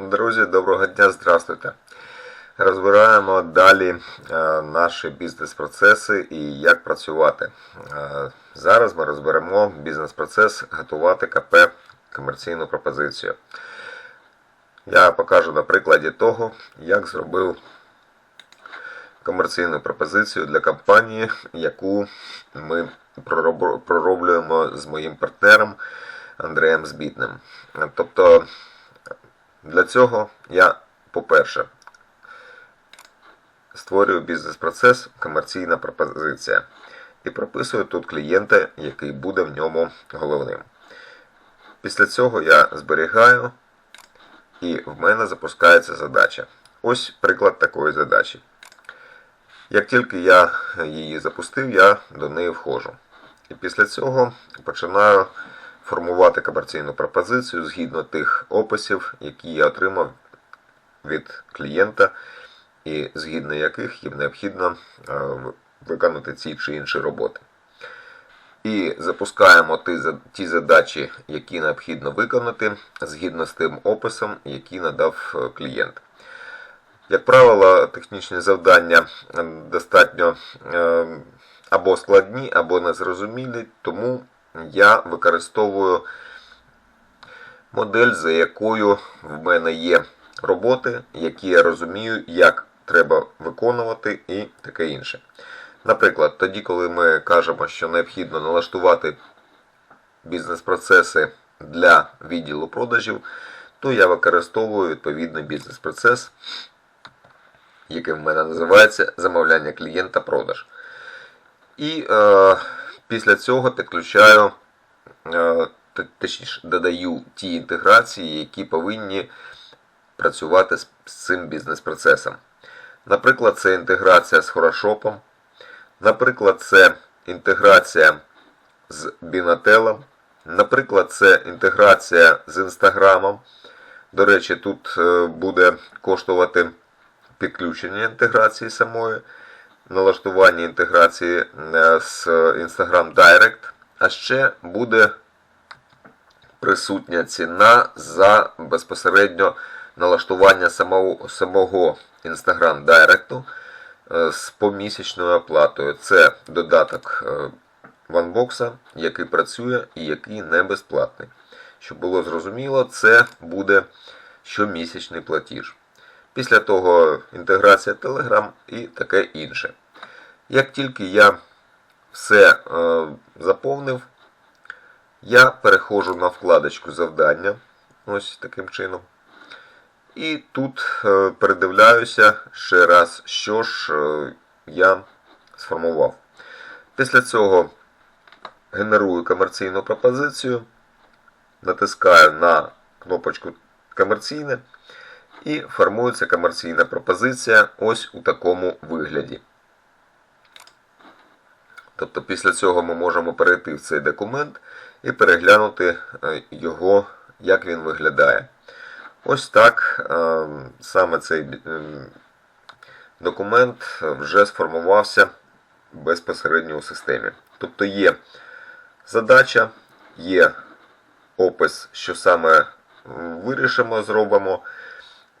Друзі, доброго дня, здравствуйте. Розбираємо далі е, наші бізнес-процеси і як працювати. Е, Зараз ми розберемо бізнес-процес готувати КП комерційну пропозицію. Я покажу на прикладі того, як зробив комерційну пропозицію для компанії, яку ми пророблюємо з моїм партнером Андреєм Збітним. Тобто для цього я, по-перше, створюю бізнес-процес комерційна пропозиція і прописую тут клієнта, який буде в ньому головним. Після цього я зберігаю і в мене запускається задача. Ось приклад такої задачі. Як тільки я її запустив, я до неї входжу. І після цього починаю формувати комерційну пропозицію згідно тих описів, які я отримав від клієнта, і згідно яких їм необхідно е, виконати ці чи інші роботи. І запускаємо ті, задачі, які необхідно виконати, згідно з тим описом, який надав е, клієнт. Як правило, технічні завдання достатньо е, або складні, або незрозумілі, тому я використовую модель, за якою в мене є роботи, які я розумію, як треба виконувати і таке інше. Наприклад, тоді, коли ми кажемо, що необхідно налаштувати бізнес-процеси для відділу продажів, то я використовую відповідний бізнес-процес, який в мене називається замовляння клієнта продаж. І е, після цього підключаю, е, точніше, додаю ті інтеграції, які повинні працювати з, цим бізнес-процесом. Наприклад, це інтеграція з Хорошопом. Наприклад, це інтеграція з Бінателем. Наприклад, це інтеграція з Інстаграмом. До речі, тут е, буде коштувати підключення інтеграції самої, налаштування інтеграції е, з Instagram Direct, а ще буде присутня ціна за безпосередньо налаштування самого, самого Instagram Direct е, з помісячною оплатою. Це додаток е, OneBox, який працює і який не безплатний. Щоб було зрозуміло, це буде щомісячний платіж. Після того інтеграція Telegram і таке інше. Як тільки я все е, заповнив, я переходжу на вкладочку завдання. Ось таким чином. І тут е, передивляюся ще раз, що ж е, я сформував. Після цього генерую комерційну пропозицію, натискаю на кнопочку комерційне і формується комерційна пропозиція ось у такому вигляді. Тобто після цього ми можемо перейти в цей документ і переглянути е, його, як він виглядає. Ось так е, саме цей документ вже сформувався безпосередньо у системі. Тобто є задача, є опис, що саме вирішимо, зробимо,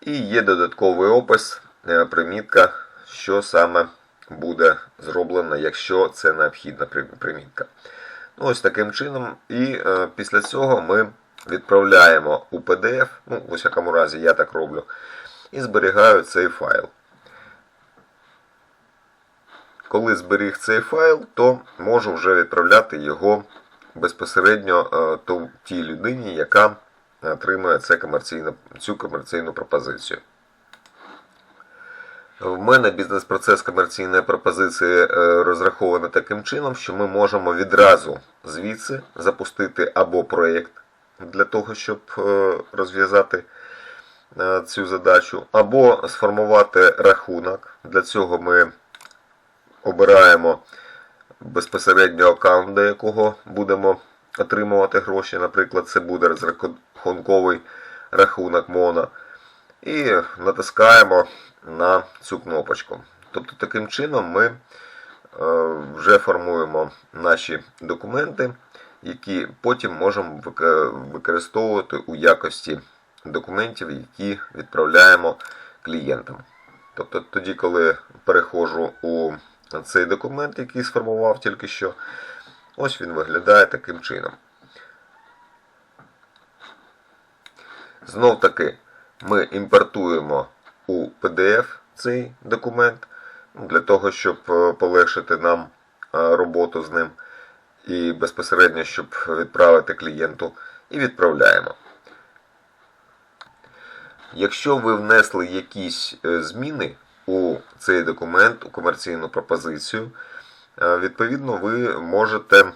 і є додатковий опис, е, примітка, що саме буде зроблено, якщо це необхідна примітка. Ну, ось таким чином. І е, після цього ми відправляємо у PDF, ну, в усякому разі, я так роблю, і зберігаю цей файл. Коли зберіг цей файл, то можу вже відправляти його безпосередньо е, тій людині, яка отримує це комерційне, цю комерційну пропозицію. В мене бізнес-процес комерційної пропозиції е, розрахований таким чином, що ми можемо відразу звідси запустити або проєкт для того, щоб е, розв'язати е, цю задачу, або сформувати рахунок. Для цього ми обираємо безпосередньо аккаунт, до якого будемо отримувати гроші. Наприклад, це буде розрахунковий рахунок МОНа. І натискаємо на цю кнопочку. Тобто таким чином ми е, вже формуємо наші документи, які потім можемо використовувати у якості документів, які відправляємо клієнтам. Тобто тоді, коли переходжу у цей документ, який сформував тільки що, ось він виглядає таким чином. Знов таки ми імпортуємо у PDF цей документ для того, щоб е, полегшити нам е, роботу з ним і безпосередньо, щоб відправити клієнту, і відправляємо. Якщо ви внесли якісь е, зміни у цей документ, у комерційну пропозицію, відповідно, ви можете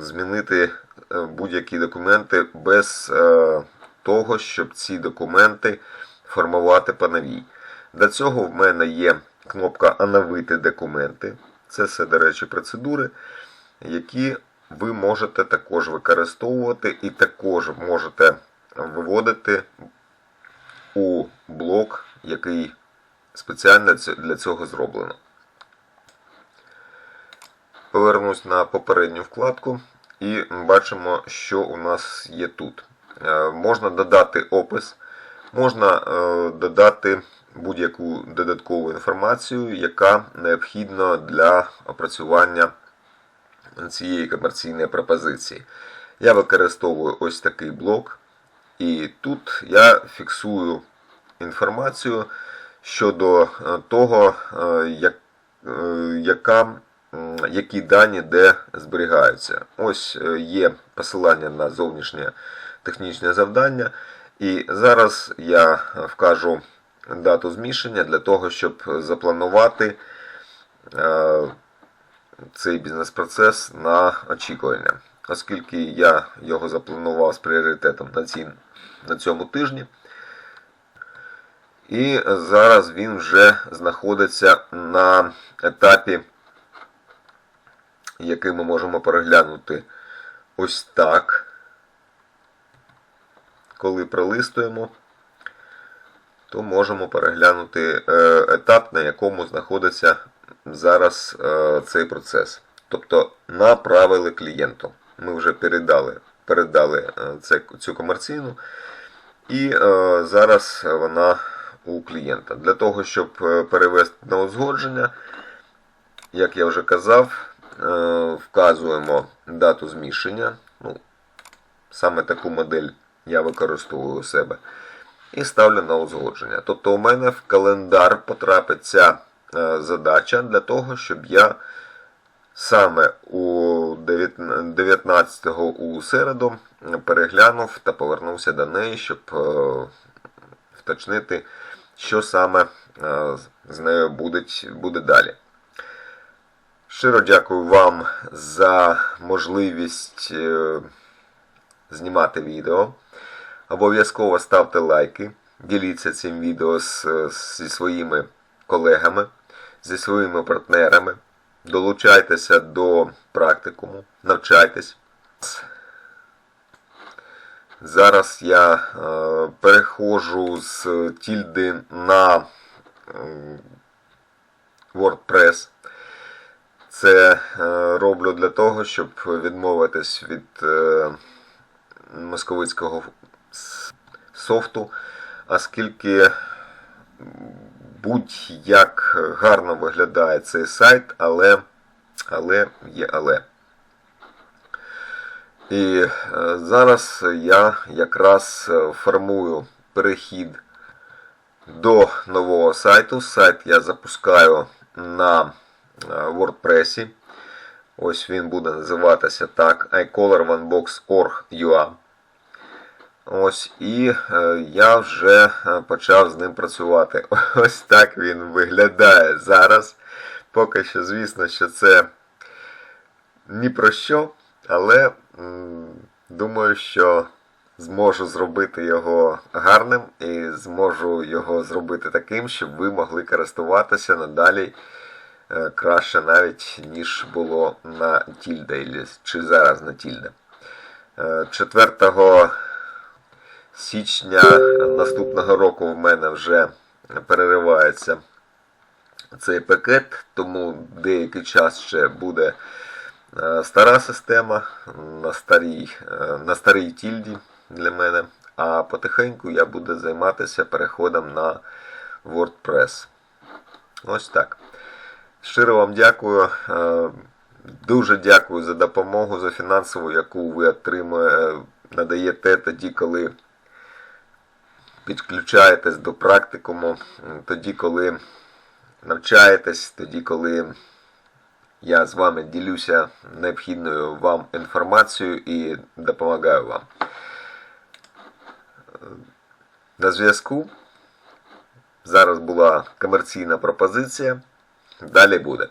змінити будь-які документи без того, щоб ці документи формувати по. Для цього в мене є кнопка Оновити документи. Це все, до речі, процедури, які ви можете також використовувати і також можете виводити у блок, який спеціально для цього зроблено. Повернусь на попередню вкладку і бачимо, що у нас є тут. Е, Можна додати опис, можна е, додати будь-яку додаткову інформацію, яка необхідна для опрацювання цієї комерційної пропозиції. Я використовую ось такий блок, і тут я фіксую інформацію щодо е, того, як, яка, які дані де зберігаються. Ось є посилання на зовнішнє технічне завдання. І зараз я вкажу дату зміщення для того, щоб запланувати е, цей бізнес-процес на очікування. Оскільки я його запланував з пріоритетом на, ці, на цьому тижні. І зараз він вже знаходиться на етапі, який ми можемо переглянути ось так. Коли пролистуємо, то можемо переглянути е, етап, на якому знаходиться зараз е, цей процес. Тобто направили клієнту. Ми вже передали, передали е, цю комерційну, і зараз вона у клієнта. Для того, щоб перевести на узгодження, як я вже казав, вказуємо дату зміщення. Ну, саме таку модель я використовую у себе. І ставлю на узгодження. Тобто у мене в календар потрапить ця е, задача для того, щоб я саме у 19 у середу переглянув та повернувся до неї, щоб е, вточнити, що саме е, з нею буде, буде далі. Щиро дякую вам за можливість е, знімати відео. Обов'язково ставте лайки, діліться цим відео з, зі своїми колегами, зі своїми партнерами. Долучайтеся до практикуму, навчайтесь. Зараз я е, переходжу з тільди на е, WordPress. Це е, роблю для того, щоб відмовитись від московицького софту, оскільки будь-як гарно виглядає цей сайт, але, але є але. І е, зараз я якраз формую перехід до нового сайту. Сайт я запускаю на е, WordPress. Ось він буде називатися так iColor1box.org.ua. Ось і е, я вже е, почав з ним працювати. Ось так він виглядає зараз. Поки що, звісно, що це ні про що, але думаю, що зможу зробити його гарним і зможу його зробити таким, щоб ви могли користуватися надалі е, краще навіть, ніж було на Тільда, чи зараз на Тільда. Е, 4 січня наступного року в мене вже переривається цей пакет, тому деякий час ще буде е, стара система на старій, е, на старій тільді для мене. а потихеньку я буду займатися переходом на WordPress. Ось так. Щиро вам дякую. Е, Дуже дякую за допомогу, за фінансову, яку ви отримує, надаєте тоді, коли підключаєтесь до практикуму, тоді, коли навчаєтесь, тоді, коли я з вами ділюся необхідною вам інформацією і допомагаю вам. На зв'язку. Зараз була комерційна пропозиція. Далі буде.